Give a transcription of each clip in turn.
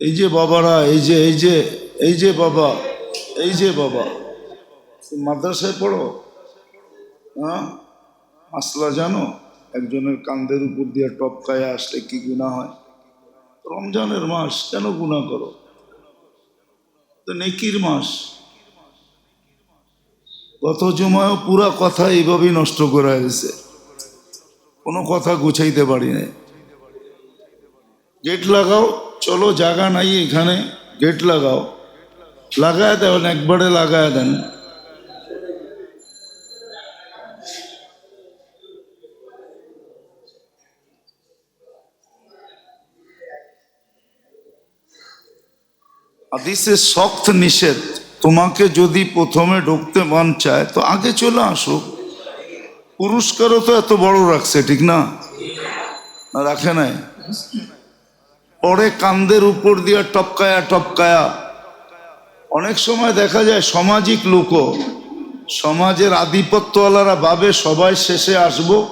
এই যে বাবারা, এই যে এই যে এই যে বাবা, এই যে বাবা। মাদ্রাসায় পড়ো? হ্যাঁ? আসলা জানো? একজনের কান্দের উপর দিয়ে টপকায় আসলে কি গুণা হয়? রমজানের মাস, কেন গুণা করো? তো নেকির মাস। গত জমায়ও পুরা কথা এইভাবেই নষ্ট করা হয়েছে। কোনো কথা গুছাইতে পারি নাই। গেট লাগাও। চলো জায়গা নাই এখানে গেট লাগাও লাগায় দেন একবারে লাগায় দেন হাদিসে শক্ত নিষেধ তোমাকে যদি প্রথমে ঢুকতে মন চায় তো আগে চলে আসো পুরস্কারও তো এত বড় রাখছে ঠিক না রাখে নাই পরে কান্দের উপর দিয়ে টপকায়া টপকায়া। অনেক সময় দেখা যায় সামাজিক লোকও সমাজের আধিপত্যওয়ালারা ভাবে সবাই শেষে আসব।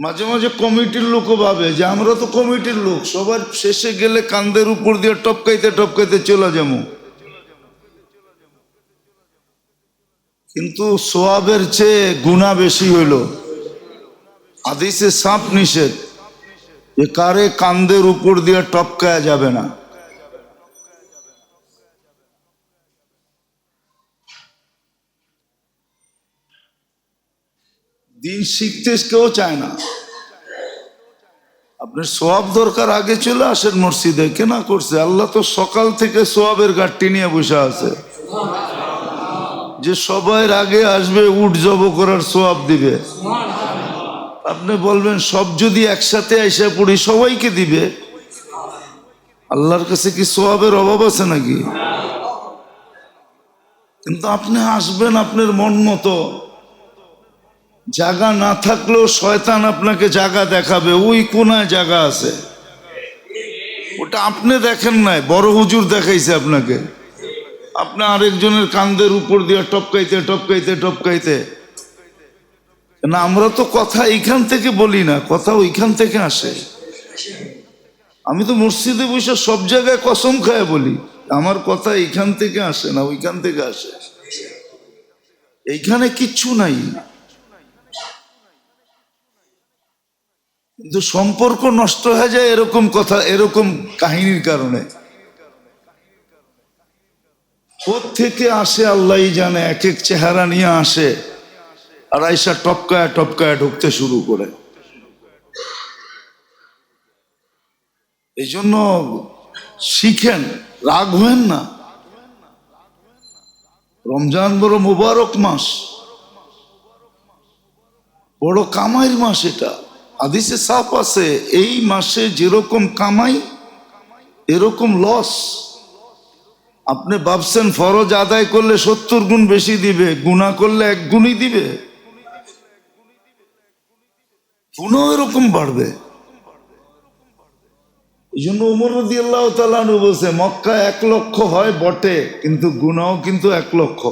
মাঝে মাঝে কমিটির লোকও ভাবে যে, আমরা তো কমিটির লোক, সবার শেষে গেলে কান্দের উপর দিয়ে টপকাইতে টপকাইতে চলে যাব। কিন্তু সোয়াবের চেয়ে গুণা বেশি হইল। আদিসে সাপ নিষেধ। যে কারে কান্দের উপর দিয়ে টপকায়া যাবে না। দিন শিখতে কেউ চায় না। আপনার সোয়াব দরকার আগে চলে আসেন মসজিদে কেনা করছে? আল্লাহ তো সকাল থেকে সোয়াবের গাঠটি নিয়ে বসে আছে। যে সবাই আগে আসবে, উঠ জব করার সোয়াব দিবে। আপনি বলবেন, সব যদি একসাথে এসে পড়ি, সবাইকে দিবে? আল্লাহর কাছে কি সোয়াবের অভাব আছে নাকি? কিন্তু আপনি আসবেন আপনার মন মতো। জায়গা না থাকলেও শয়তান আপনাকে জায়গা দেখাবে। ওই কোনায় জায়গা আছে। ওটা আপনি দেখেন নাই, বড় হুজুর দেখাইছে আপনাকে। আপনি আরেকজনের কান্দের উপর দিয়ে টপকাইতে টপকাইতে টপকাইতে। না, আমরা তো কথা এইখান থেকে বলি না, কথা ওইখান থেকে আসে। আমি তো মসজিদে বসে সব জায়গায় কসম খায় বলি, আমার কথা এইখান থেকে আসে না ওইখান থেকে আসে। এইখানে কিচ্ছু নাই। কিন্তু সম্পর্ক নষ্ট হয়ে যায় এরকম কথা, এরকম কাহিনীর কারণে। থেকে আসে আল্লাহ জানে এক এক চেহারা নিয়ে আসে। আর আইসা টপকায় টপকায় ঢুকতে শুরু করে। এই জন্য শিখেন, রাগ হবেন না। রমজান বড় মুবারক মাস। বড় কামাইয়ের মাস এটা। আদিসে সাপ আছে, এই মাসে যেরকম কামাই, এরকম লস। আপনি ভাবছেন ফরজ আদায় করলে সত্তর গুণ বেশি দিবে গুণা করলে এক গুণই দিবে। গুণও এরকম বাড়বে। এই জন্য উমর রদি আল্লাহ তালু বলছে মক্কা এক লক্ষ হয় বটে, কিন্তু গুণাও কিন্তু এক লক্ষ।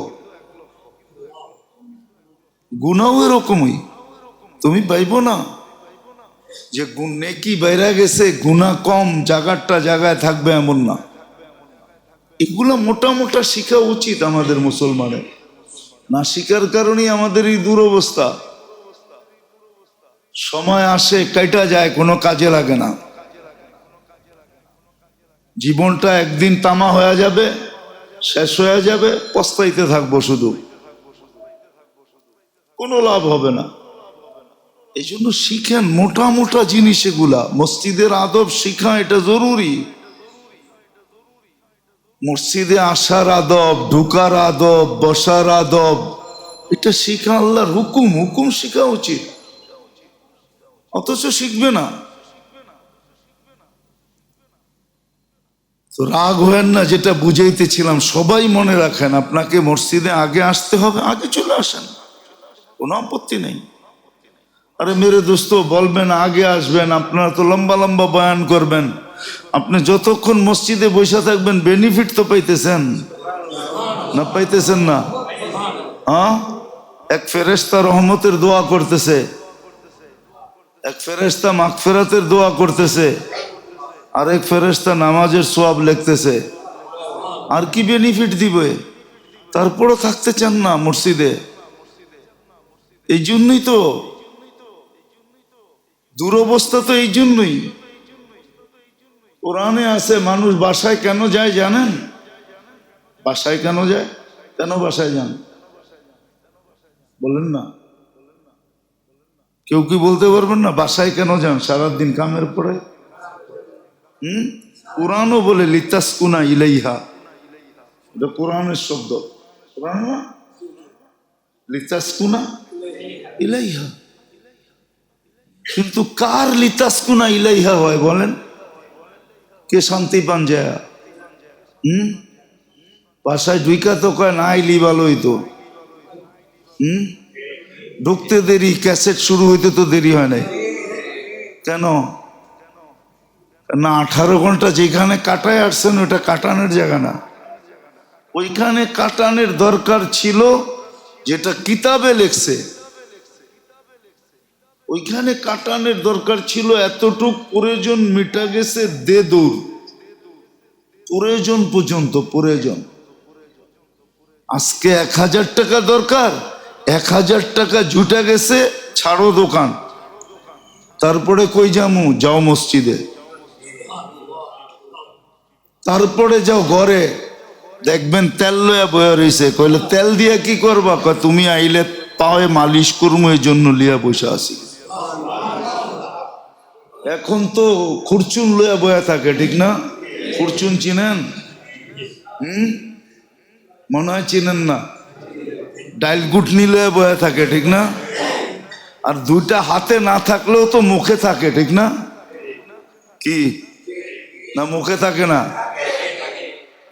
গুণাও এরকমই। তুমি পাইব না। যে গুণ নেকি বাইরা গেছে গুণা কম জায়গাটা জায়গায় থাকবে এমন না। এগুলো মোটা শিখা উচিত আমাদের মুসলমানের। না শিকার কারণেই আমাদের এই দুরবস্থা। সময় আসে কাইটা যায়, কোনো কাজে লাগে না। জীবনটা একদিন তামা হয়ে যাবে, শেষ হয়ে যাবে, পস্তাইতে থাকব শুধু। কোনো লাভ হবে না। এই জন্য শিখেন মোটা মোটা জিনিস এগুলা। মসজিদের আদব শিখা, এটা জরুরি। মসজিদে আসার আদব, ঢুকার আদব, বসার আদব, এটা শিখা আল্লাহর হুকুম। হুকুম শিখা উচিত। অথচ শিখবে না। তো রাগ হয়েন না, যেটা বুঝাইতেছিলাম, সবাই মনে রাখেন, আপনাকে মসজিদে আগে আসতে হবে, আগে চলে আসেন। কোনো আপত্তি নেই। আরে মেরে দোস্ত, বলবেন, আগে আসবেন, আপনারা তো লম্বা লম্বা বয়ান করবেন। আপনি যতক্ষণ মসজিদে বসে থাকবেন বেনিফিট তো পাইতেছেন। না পাইতেছেন না? হ্যাঁ? এক ফেরেস্তা রহমতের দোয়া করতেছে। এক ফেরেস্তা মাগফেরাতের দোয়া করতেছে আর এক ফেরেস্তা নামাজের সোয়াব লিখতেছে। আর কি বেনিফিট দিবে? তারপরও থাকতে চান না মসজিদে। এই জন্যই তো, দুরবস্থা তো এই জন্যই। কোরআনে আছে, মানুষ বাসায় কেন যায় জানেন? বাসায় কেন যায়? কেন বাসায় যান? বলেন না। কেউ কি বলতে পারবেন না? বাসায় কেন যান? সারাদিন কামের পরে? হুম? কোরআনও বলে, লিতাসকুনা ইলাইহা। এটা কোরআনের শব্দ। কোরআন না? লিতাসকুনা ইলাইহা। কিন্তু কার লিতাসকুনা ইলাইহা হয় বলেন? কে শান্তি পান যায়? হুম? বাসায় ঢুইকা তো কয়, না আইলি ভালোই তো। হুম? ঢুকতে দেরি, ক্যাসেট শুরু হইতে তো দেরি হয় নাই। কেন? না, আঠারো ঘণ্টা যেখানে কাটায় আসছেন, ওটা কাটানোর জায়গা না। ওইখানে কাটানোর দরকার ছিল যেটা কিতাবে লেখছে। ওইখানে কাটানোর দরকার ছিল এতটুক প্রয়োজন মিটা গেছে দে দৌড় প্রয়োজন পর্যন্ত, প্রয়োজন। আজকে এক হাজার টাকা দরকার। এক হাজার টাকা জুটে গেছে, ছাড়ো দোকান। তারপরে কই যামু? যাও মসজিদে। তারপরে যাও ঘরে। দেখবেন তেল লয়া বয়া রয়েছে কইলে, তেল দিয়া কি করবা? তুমি আইলে পায়ে মালিশ করব এই জন্য লিয়া বসে আছি। এখন তো খুরচুন লয়া বয়া থাকে, ঠিক না? খুরচুন চিনেন? হুম? মনে হয় চিনেন না। ডাইল গুটনি লয়ে বয়ে থাকে, ঠিক না? আর দুইটা হাতে না থাকলেও তো মুখে থাকে, ঠিক না? কি? না মুখে থাকে না?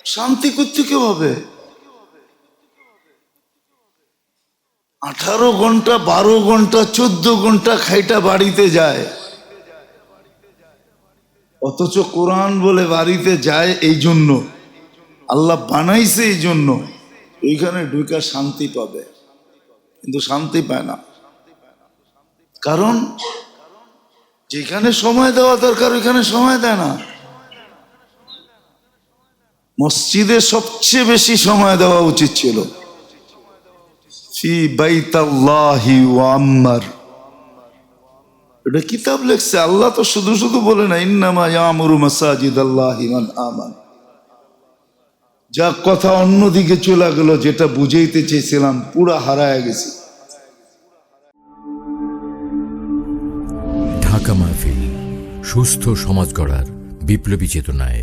শান্তি করতে কেউ হবে? আঠারো ঘণ্টা, বারো ঘণ্টা, চোদ্দ ঘণ্টা খাইটা বাড়িতে যায়। অথচ কোরআন বলে বাড়িতে যায় এই জন্য। আল্লাহ বানাইছে এই জন্য। ওইখানে ঢুকা শান্তি পাবে। কিন্তু শান্তি পায় না। কারণ যেখানে সময় দেওয়া দরকার, ওইখানে সময় দেয় না। মসজিদে সবচেয়ে বেশি সময় দেওয়া উচিত ছিল। এটা কিতাব লেখছে। আল্লাহ তো শুধু শুধু বলে না, ইন্নামা ইয়ামুরু মাসাজিদ আল্লাহি মান আমান। যা কথা অন্যদিকে চলে গেল, যেটা বুঝাইতে চেয়েছিলাম, পুরো হারায় গেছি। ঢাকা মাহফিল, সুস্থ সমাজ গড়ার বিপ্লবী চেতনায়